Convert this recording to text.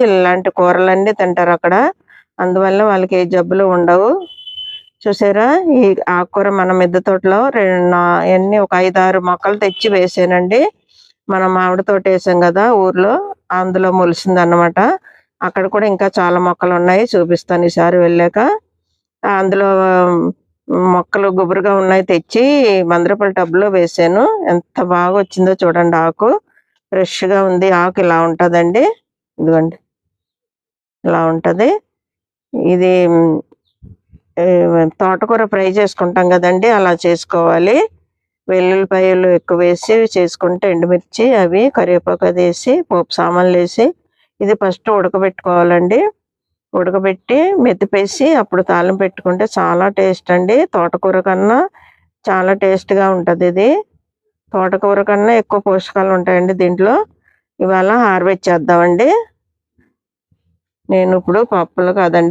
ఇలాంటి కూరలన్నీ తింటారు అక్కడ. అందువల్ల వాళ్ళకి ఏ జబ్బులు ఉండవు. చూసారా? ఈ ఆకుకూర మన మిద్దె తోటలో రెండు ఎన్ని ఒక ఐదు ఆరు మొక్కలు తెచ్చి వేసానండి. మనం మామిడి తోట వేసాం కదా ఊర్లో అందులో మొలిసింది అన్నమాట అక్కడ కూడా ఇంకా చాలా మొక్కలు ఉన్నాయి. చూపిస్తాను ఈసారి వెళ్ళాక. అందులో మొక్కలు గుబురుగా ఉన్నాయి తెచ్చి బందరపల్లి టబ్లో వేసాను. ఎంత బాగా వచ్చిందో చూడండి ఆకు. ఫ్రెష్గా ఉంది. ఆకు ఇలా ఉంటదండి. ఇదిగోండి. ఇలా ఉంటుంది. ఇది తోటకూర ఫ్రై చేసుకుంటాం కదండి అలా చేసుకోవాలి. వెల్లుల్లిపాయలు ఎక్కువ వేసి చేసుకుంటే ఎండుమిర్చి అవి కరివేపాకు అది వేసి పోపు సామాన్లు వేసి ఇది ఫస్ట్ ఉడకబెట్టుకోవాలండి. ఉడకబెట్టి మెత్తిపేసి అప్పుడు తాళం పెట్టుకుంటే చాలా టేస్ట్ అండి. తోటకూర కన్నా చాలా టేస్ట్గా ఉంటుంది ఇది. తోటకూర కన్నా ఎక్కువ పోషకాలు ఉంటాయండి దీంట్లో. ఇవాళ హార్వెస్ట్ చేద్దామండి. నేను ఇప్పుడు పప్పులు కాదండి.